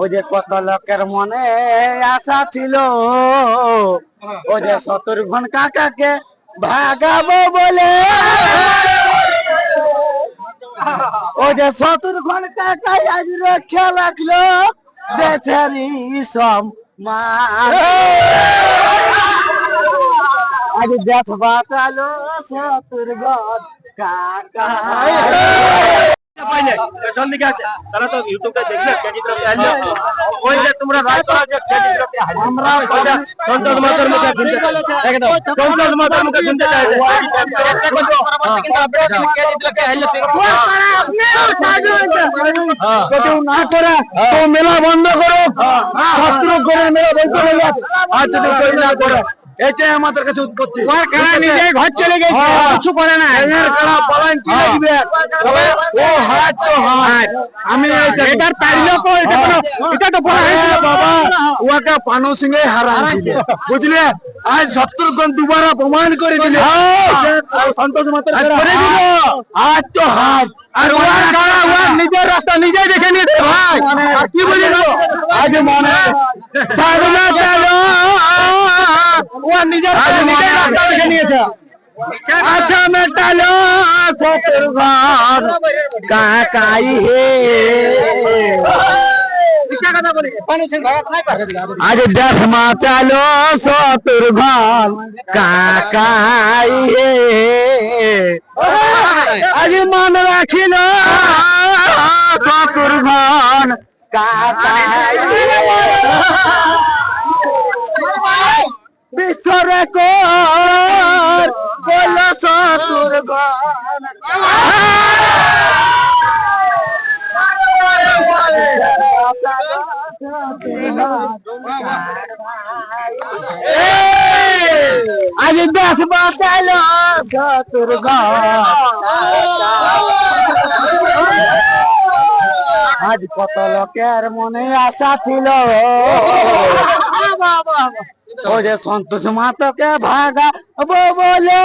ওই যে কত লোকের মনে আশা ছিল? ওই যে শত্রুঘ্ন কাকাকে ভাগাবো বলে। ওই যে শত্রুঘ্ন কাকা আজ রক্ষা রাখল দেশেরই সম আজ দেখ বাতালো শত্রুঘ্ন কাকা। তারা তো ইউটিউবে দেখলে ওই যে তোমরা রায় করা যে কেজি দ্রব্য হারলো আমরা ওইটা সন্তোষ মাতার মুখে শুনতে সন্তোষ মাতার মুখে শুনতে না করে মেলা বন্ধ করো। শত্রুঘ্নের মেলা আচ্ছা না করে এটাই আমাদের কাছে উৎপত্তি। ওর কারা নিজে ঘর চলে গেছে। কিছু করে না এর কারা পালান কি লাগবে? তবে ও হাত তো হাত আমি এটার পারল কো এটা কোনো এটা তো হয়েছিল বাবা। ওকে পানু সিং এ বুঝলে? আজ শত্রুঘ্ন দুবারা প্রমাণ করে দিলে। সন্তোষ মাতার করে দিল। আজ তো হাত আর ওয়ার কারা নিজের রাস্তা নিজে দেখে নিয়েছে ভাই। আর কি বলিল আজ মনে সাধনা ওয়ার নিজের নিজের রাস্তা দেখে নিয়েছে। আচ্ছা মেটালো শত্রুঘ্ন কাকাই হে। আজ দেশ চালো শত্রুঘ্ন কাকাই হে। আজ মন রাখিল শত্রুঘ্ন কাকাই বিশ্ব রেকর্ড বল আজ দশ বাতাল আজ কত লোকের মনে আশা ছিল। ও যে সন্তোষ মাতকে ভাগা বলে।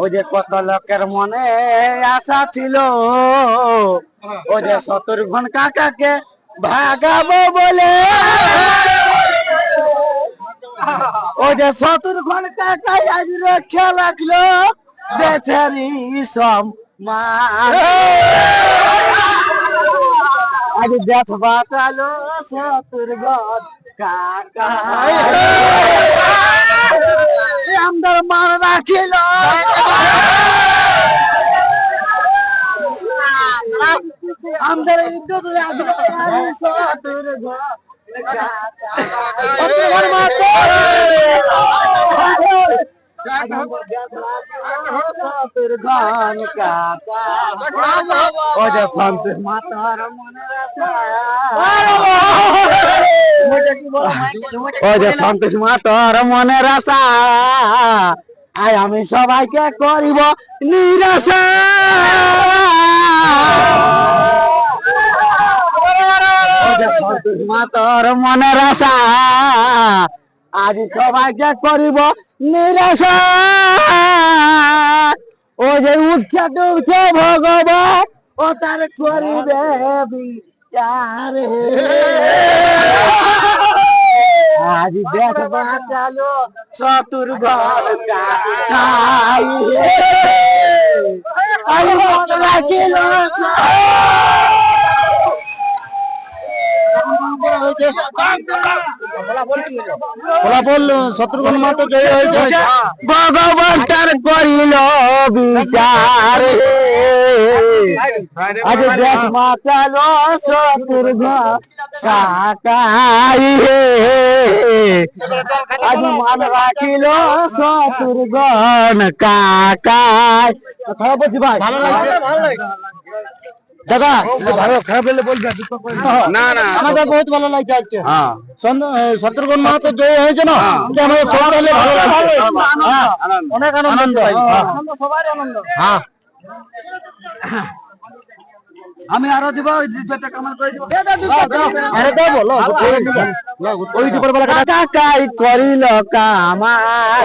ও যে কত লোকের মনে আশা ছিল। ও যে শত্রুঘ্ন কাকাকে ভাগাবো বলে। ও যে শত্রুঘ্ন কাকা আজ রক্ষা রাখল দেশেরই সম আজ দেখ বাতালো শত্রুঘ্ন কাকা। আমাদের মান রাখিল আমাদের ইজ্জত রাখল শত্রুঘ্ন কাকা মাতার মনে মাতার আশা। আয়, আমি সবাইকে করিব নিরাশা। সন্তোষ মনের আশা। আজ সবাইকে করিব নিরাশা। ও যে উঠছে, ডুবছে ভগবান, ও তার করিবে বিচার আজ দেখ বাঁচালো চতুর ঘর আজ মন ফলাফল শত্রুঘ্ন মাতো জয় হয়েছে ভগবান তার করিল বিচার। আজ দেশ মাতালো শত্রুঘ্ন কাকাই হে। আজ মান রাখিল শত্রুঘ্ন কাকাই। খারাপ ভালো লাগছে ভালো লাগছে। দাদা ভালো খারাপ হলে বলবে না না। আমাদের বহুত ভালো লাগছে আজকে। হ্যাঁ। শত্রুঘ্ন মাহাতো জয় হয়েছে না? এটা আমাদের সকালে ভালো লাগছে। হ্যাঁ, অনেক আনন্দ। আনন্দ, হ্যাঁ। হ্যাঁ। আনন্দ হ্যাঁ। আমি আরও দিব ওই দুইটা কামাল করে দিব। আরে দাও বলো ওই দুপুর বেলা কাকা কাই করিল কামাল।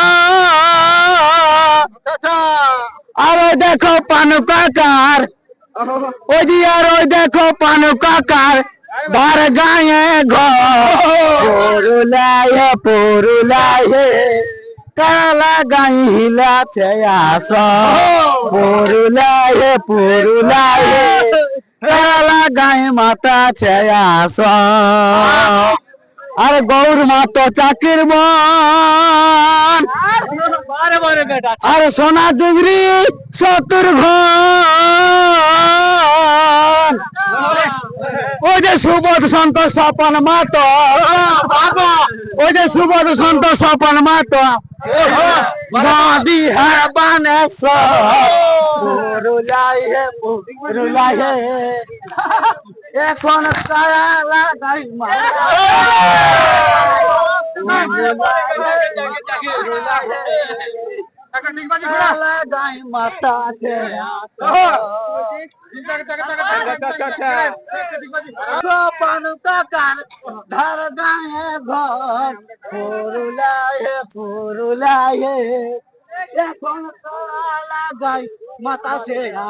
আর ওই দেখো পানু কাকার। ওই যে আর ওই দেখো পানু কাকার। ধার গায়ে ঘরুলায় পুরুলায় কালা গাই হিলাছে আস পুরুলায় পুরুলায় কালা গাই মাতা ছে আস আর গৌর মাতো চাকির মন আর সোনা ডিগ্রি সত্তর ঘন। ওই যে সুবোধ সন্ত স্বপন মাত। ওই যে সুবোধ সন্ত স্বপন মাত। নদী হ্যাঁ বানেশ রুলাই হে এখন লাগাই লাগাই মাতা পানু কাকার ধার গায়ে ঘর ফুরুলায় ফুরুলায় এখন লাগাই মাথা ছেড়া